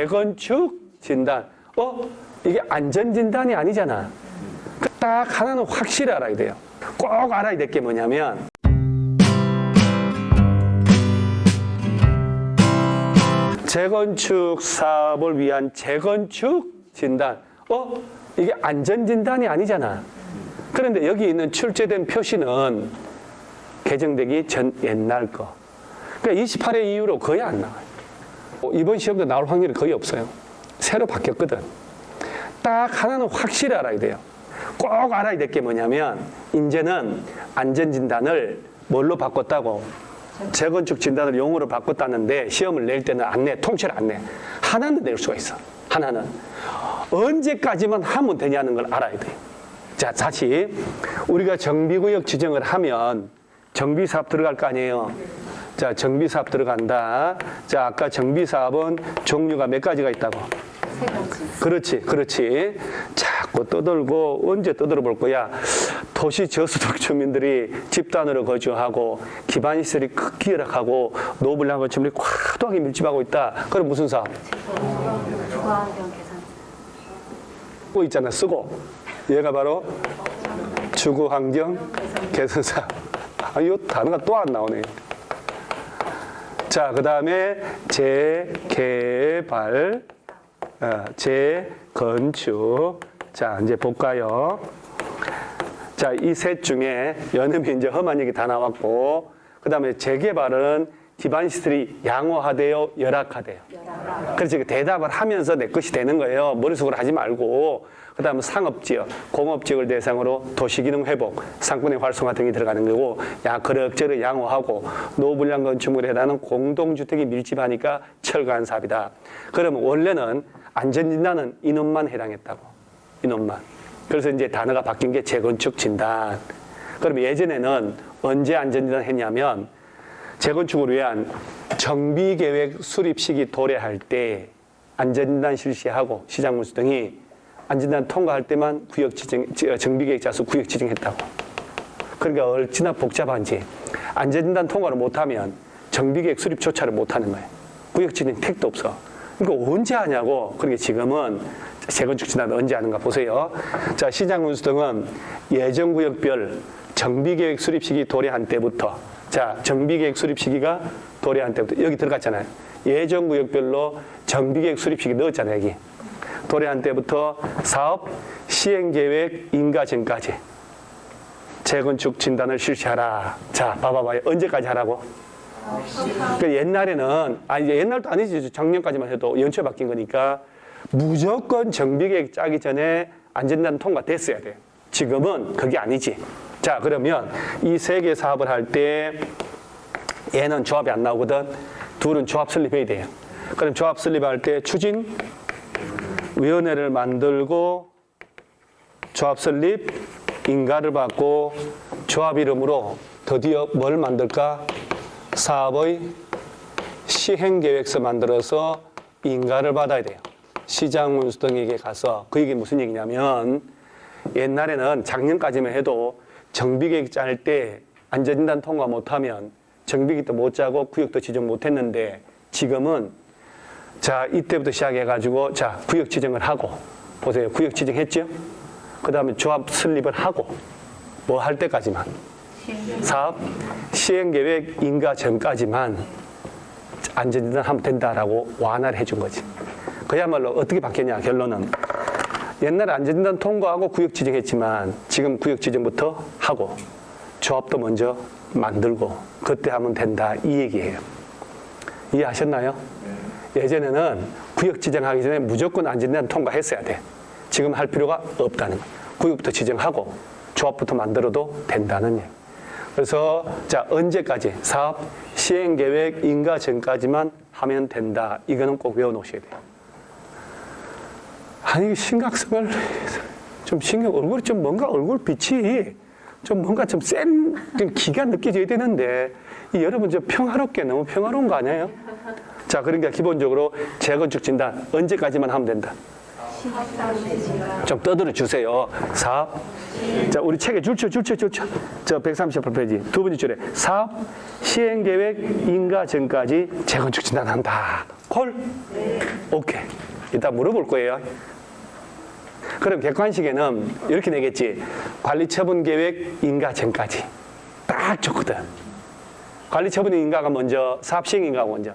재건축 진단. 어? 이게 안전 진단이 아니잖아. 그딱 하나는 확실히 알아야 돼요. 꼭 알아야 될 게 뭐냐면 재건축 사업을 위한 재건축 진단. 어? 이게 안전 진단이 아니잖아. 그런데 여기 있는 출제된 표시는 개정되기 전 옛날 거. 그러니까 28회 이후로 거의 안 나와요. 어, 이번 시험도 나올 확률이 거의 없어요. 새로 바뀌었거든. 딱 하나는 확실히 알아야 돼요. 꼭 알아야 될 게 뭐냐면, 이제는 안전진단을 뭘로 바꿨다고? 재건축 진단을 용어로 바꿨다는데, 시험을 낼 때는 안 내, 통째로 안 내. 하나는 낼 수가 있어. 하나는. 언제까지만 하면 되냐는 걸 알아야 돼요. 자, 다시. 우리가 정비구역 지정을 하면 정비사업 들어갈 거 아니에요. 자, 정비사업 들어간다. 자, 아까 정비사업은 종류가 몇 가지가 있다고? 세 가지. 그렇지, 그렇지. 자꾸 떠들고 언제 떠들어 볼 거야. 도시 저소득 주민들이 집단으로 거주하고 기반 시설이 극히 열악하고 노블랑 건축물이 과도하게 밀집하고 있다. 그럼 무슨 사업? 쓰고 있잖아, 쓰고. 얘가 바로 주거 환경 개선 사업. 아, 이 단어가 또 안 나오네. 자, 그 다음에 재개발, 어, 재건축. 자, 이제 볼까요? 자, 이 셋 중에 연음이 이제 험한 얘기 다 나왔고, 그 다음에 재개발은 시설이 양호하대요, 열악하대요. 그래서 그 대답을 하면서 내 것이 되는 거예요. 머릿속으로 하지 말고. 그 다음에 상업지역, 공업지역을 대상으로 도시기능 회복, 상권의 활성화 등이 들어가는 거고, 야, 그럭저럭 양호하고, 노불량 건축물에 해당하는 공동주택이 밀집하니까 철거한 사업이다. 그러면 원래는 안전진단은 인원만 해당했다고. 인원만. 그래서 이제 단어가 바뀐 게 재건축 진단. 그럼 예전에는 언제 안전진단 했냐면, 재건축을 위한 정비계획 수립 시기 도래할 때 안전진단 실시하고 시장물수 등이 안전진단 통과할 때만 구역 지정, 정비계획 자수 구역 지정했다고. 그러니까 얼마나 복잡한지 안전진단 통과를 못하면 정비계획 수립 조차를 못하는 거예요. 구역 지정 택도 없어. 그러니까 언제 하냐고. 그러니까 지금은 재건축 진단 언제 하는가 보세요. 자, 시장운수 등은 예정구역별 정비계획 수립 시기 도래한 때부터 자, 정비계획 수립 시기가 도래한 때부터 여기 들어갔잖아요. 예정구역별로 정비계획 수립 시기 넣었잖아요, 여기. 도래한 때부터 사업 시행계획 인가 전까지 재건축 진단을 실시하라. 자, 봐봐봐요. 언제까지 하라고? 그 옛날에는, 아, 이제 옛날도 아니지. 작년까지만 해도 연초에 바뀐 거니까 무조건 정비계획 짜기 전에 안전단 통과됐어야 돼. 지금은 그게 아니지. 자, 그러면 이 세 개 사업을 할 때 얘는 조합이 안 나오거든. 둘은 조합 설립해야 돼요. 그럼 조합 설립할 때 추진 위원회를 만들고 조합 설립 인가를 받고 조합 이름으로 드디어 뭘 만들까? 사업의 시행 계획서 만들어서 인가를 받아야 돼요. 시장 문수 등에게 가서 그 얘기 무슨 얘기냐면 옛날에는 작년까지만 해도 정비계획 짤 때 안전진단 통과 못하면 정비계획도 못 짜고 구역도 지정 못했는데 지금은 자 이때부터 시작해가지고 자 구역 지정을 하고 보세요 구역 지정했죠? 그 다음에 조합 설립을 하고 뭐 할 때까지만 사업 시행계획 인가 전까지만 안전진단 하면 된다라고 완화를 해준 거지. 그야말로 어떻게 바뀌었냐 결론은 옛날에 안전진단 통과하고 구역 지정했지만 지금 구역 지정부터 하고 조합도 먼저 만들고 그때 하면 된다 이 얘기예요. 이해하셨나요? 예전에는 구역 지정하기 전에 무조건 안전진단 통과했어야 돼. 지금 할 필요가 없다는 거. 구역부터 지정하고 조합부터 만들어도 된다는 얘기. 그래서 자 언제까지 사업 시행 계획 인가 전까지만 하면 된다. 이거는 꼭 외워 놓으셔야 돼요. 아니 심각성을 좀 신경 얼굴이 좀 뭔가 얼굴 빛이 좀 뭔가 좀센 기가 느껴져야 되는데 이 여러분 좀 평화롭게 너무 평화로운 거 아니에요? 자 그러니까 기본적으로 재건축 진단 언제까지만 하면 된다. 좀 떠들어 주세요. 사업. 자, 우리 책에 줄쳐, 줄쳐, 줄쳐. 저 138페이지. 두 번째 줄에 사업 시행 계획 인가 전까지 재건축 진단한다. 그 콜? 오케이. 이따 물어볼 거예요. 그럼 객관식에는 이렇게 내겠지. 관리 처분 계획 인가 전까지. 딱 좋거든. 관리 처분 인가가 먼저, 사업 시행 인가가 먼저.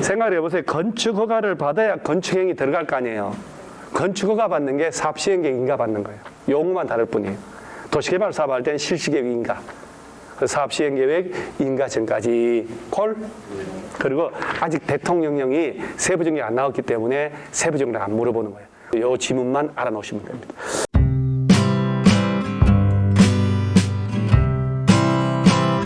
생각을 해보세요. 건축 허가를 받아야 건축행위 들어갈 거 아니에요. 건축 허가 받는 게 사업 시행 계획 인가 받는 거예요. 용어만 다를 뿐이에요. 도시개발 사업 할 때는 실시 계획 인가. 그 사업 시행 계획 인가 전까지 콜. 그리고 아직 대통령령이 세부 정리 안 나왔기 때문에 세부 정리를 안 물어보는 거예요. 요 지문만 알아놓으시면 됩니다.